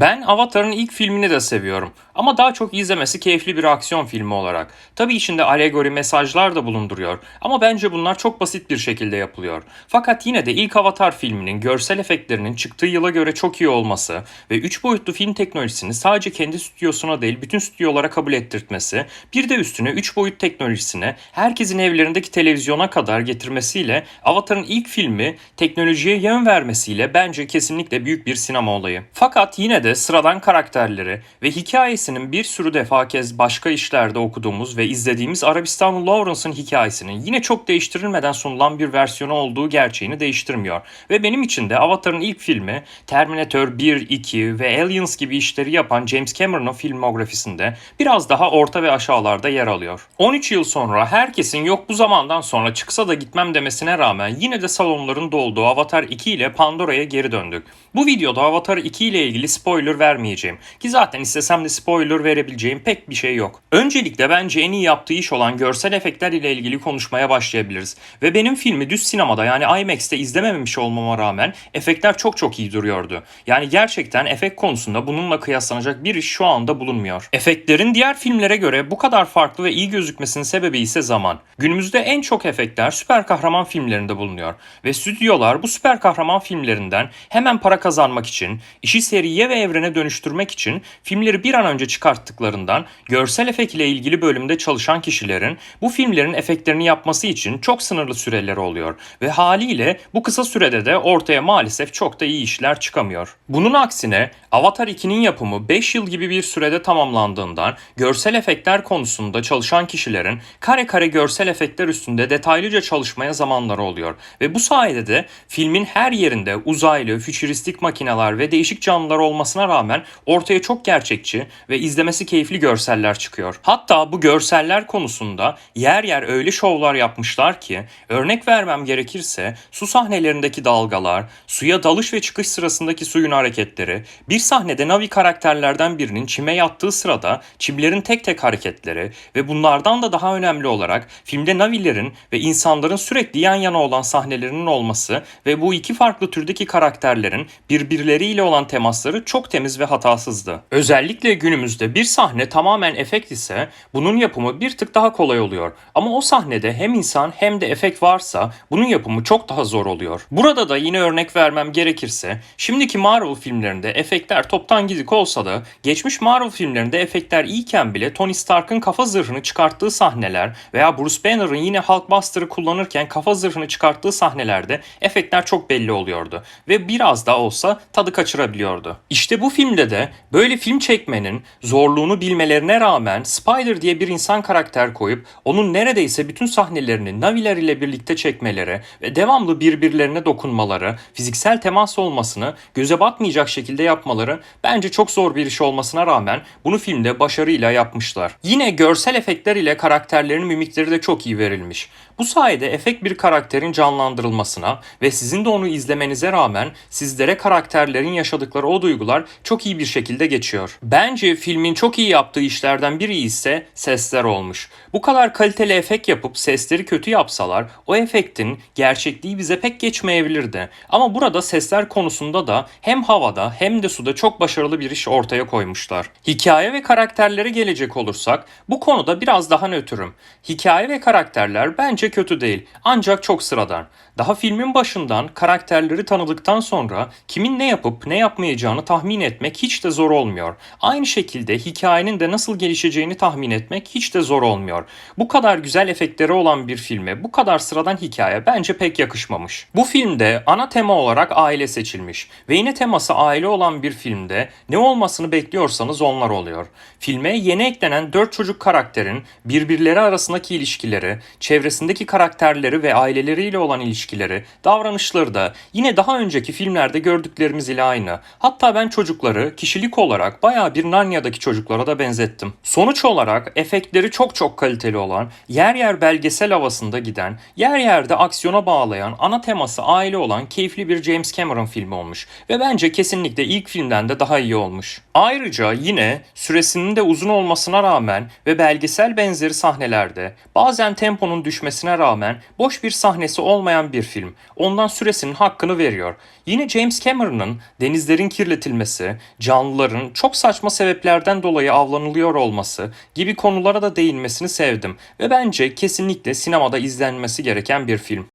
Ben Avatar'ın ilk filmini de seviyorum. Ama daha çok izlemesi keyifli bir aksiyon filmi olarak. Tabii içinde alegori mesajlar da bulunduruyor. Ama bence bunlar çok basit bir şekilde yapılıyor. Fakat yine de ilk Avatar filminin görsel efektlerinin çıktığı yıla göre çok iyi olması ve 3 boyutlu film teknolojisini sadece kendi stüdyosuna değil bütün stüdyolara kabul ettirtmesi, bir de üstüne 3 boyut teknolojisini herkesin evlerindeki televizyona kadar getirmesiyle Avatar'ın ilk filmi teknolojiye yön vermesiyle bence kesinlikle büyük bir sinema olayı. Fakat yine de sıradan karakterleri ve hikayesinin bir sürü defa kez başka işlerde okuduğumuz ve izlediğimiz Arabistanlı Lawrence'ın hikayesinin yine çok değiştirilmeden sunulan bir versiyonu olduğu gerçeğini değiştirmiyor. Ve benim için de Avatar'ın ilk filmi Terminator 1, 2 ve Aliens gibi işleri yapan James Cameron'ın filmografisinde biraz daha orta ve aşağılarda yer alıyor. 13 yıl sonra herkesin yok bu zamandan sonra çıksa da gitmem demesine rağmen yine de salonların dolduğu Avatar 2 ile Pandora'ya geri döndük. Bu videoda Avatar 2 ile ilgili spoiler vermeyeceğim. Ki zaten istesem de spoiler verebileceğim pek bir şey yok. Öncelikle bence en iyi yaptığı iş olan görsel efektler ile ilgili konuşmaya başlayabiliriz. Ve benim filmi düz sinemada yani IMAX'te izlememiş olmama rağmen efektler çok çok iyi duruyordu. Yani gerçekten efekt konusunda bununla kıyaslanacak bir iş şu anda bulunmuyor. Efektlerin diğer filmlere göre bu kadar farklı ve iyi gözükmesinin sebebi ise zaman. Günümüzde en çok efektler süper kahraman filmlerinde bulunuyor. Ve stüdyolar bu süper kahraman filmlerinden hemen para kazanmak için, işi seriye ve evrene dönüştürmek için filmleri bir an önce çıkarttıklarından görsel efekt ile ilgili bölümde çalışan kişilerin bu filmlerin efektlerini yapması için çok sınırlı süreleri oluyor ve haliyle bu kısa sürede de ortaya maalesef çok da iyi işler çıkamıyor. Bunun aksine Avatar 2'nin yapımı 5 yıl gibi bir sürede tamamlandığından görsel efektler konusunda çalışan kişilerin kare kare görsel efektler üstünde detaylıca çalışmaya zamanları oluyor ve bu sayede de filmin her yerinde uzaylı, fütüristik makineler ve değişik canlılar olmasına rağmen ortaya çok gerçekçi ve izlemesi keyifli görseller çıkıyor. Hatta bu görseller konusunda yer yer öyle şovlar yapmışlar ki örnek vermem gerekirse su sahnelerindeki dalgalar, suya dalış ve çıkış sırasındaki suyun hareketleri, bir sahnede Navi karakterlerden birinin çime yattığı sırada çimlerin tek tek hareketleri ve bunlardan da daha önemli olarak filmde Navilerin ve insanların sürekli yan yana olan sahnelerinin olması ve bu iki farklı türdeki karakterlerin birbirleriyle olan temasları çok temiz ve hatasızdı. Özellikle günümüzde bir sahne tamamen efekt ise bunun yapımı bir tık daha kolay oluyor. Ama o sahnede hem insan hem de efekt varsa bunun yapımı çok daha zor oluyor. Burada da yine örnek vermem gerekirse şimdiki Marvel filmlerinde efektler toptan gidik olsa da geçmiş Marvel filmlerinde efektler iyiken bile Tony Stark'ın kafa zırhını çıkarttığı sahneler veya Bruce Banner'ın yine Hulkbuster'ı kullanırken kafa zırhını çıkarttığı sahnelerde efektler çok belli oluyordu ve biraz da olsa tadı kaçırabiliyordu. İşte bu filmde de böyle film çekmenin zorluğunu bilmelerine rağmen Spider diye bir insan karakter koyup onun neredeyse bütün sahnelerini Naviler ile birlikte çekmeleri ve devamlı birbirlerine dokunmaları, fiziksel temas olmasını göze batmayacak şekilde yapmaları bence çok zor bir iş olmasına rağmen bunu filmde başarıyla yapmışlar. Yine görsel efektler ile karakterlerin mimikleri de çok iyi verilmiş. Bu sayede efekt bir karakterin canlandırılmasına ve sizin de onu izlemenize rağmen sizlere karakterlerin yaşadıkları o duygular çok iyi bir şekilde geçiyor. Bence filmin çok iyi yaptığı işlerden biri ise sesler olmuş. Bu kadar kaliteli efekt yapıp sesleri kötü yapsalar o efektin gerçekliği bize pek geçmeyebilirdi. Ama burada sesler konusunda da hem havada hem de suda çok başarılı bir iş ortaya koymuşlar. Hikaye ve karakterlere gelecek olursak bu konuda biraz daha nötrüm. Hikaye ve karakterler bence kötü değil ancak çok sıradan. Daha filmin başından karakterleri tanıdıktan sonra kimin ne yapıp ne yapmayacağını tahmin etmek hiç de zor olmuyor. Aynı şekilde hikayenin de nasıl gelişeceğini tahmin etmek hiç de zor olmuyor. Bu kadar güzel efektleri olan bir filme bu kadar sıradan hikaye bence pek yakışmamış. Bu filmde ana tema olarak aile seçilmiş ve yine teması aile olan bir filmde ne olmasını bekliyorsanız onlar oluyor. Filme yeni eklenen 4 çocuk karakterin birbirleri arasındaki ilişkileri, çevresindeki karakterleri ve aileleriyle olan ilişkileri, davranışları da yine daha önceki filmlerde gördüklerimiz ile aynı. Hatta ben çocukları kişilik olarak baya bir Narnia'daki çocuklara da benzettim. Sonuç olarak efektleri çok çok kaliteli olan, yer yer belgesel havasında giden, yer yerde aksiyona bağlayan, ana teması aile olan keyifli bir James Cameron filmi olmuş. Ve bence kesinlikle ilk filmden de daha iyi olmuş. Ayrıca yine süresinin de uzun olmasına rağmen ve belgesel benzeri sahnelerde bazen temponun düşmesine rağmen boş bir sahnesi olmayan bir film. Ondan süresinin hakkını veriyor. Yine James Cameron'ın denizlerin kirletilmesi, canlıların çok saçma sebeplerden dolayı avlanılıyor olması gibi konulara da değinmesini sevdim ve bence kesinlikle sinemada izlenmesi gereken bir film.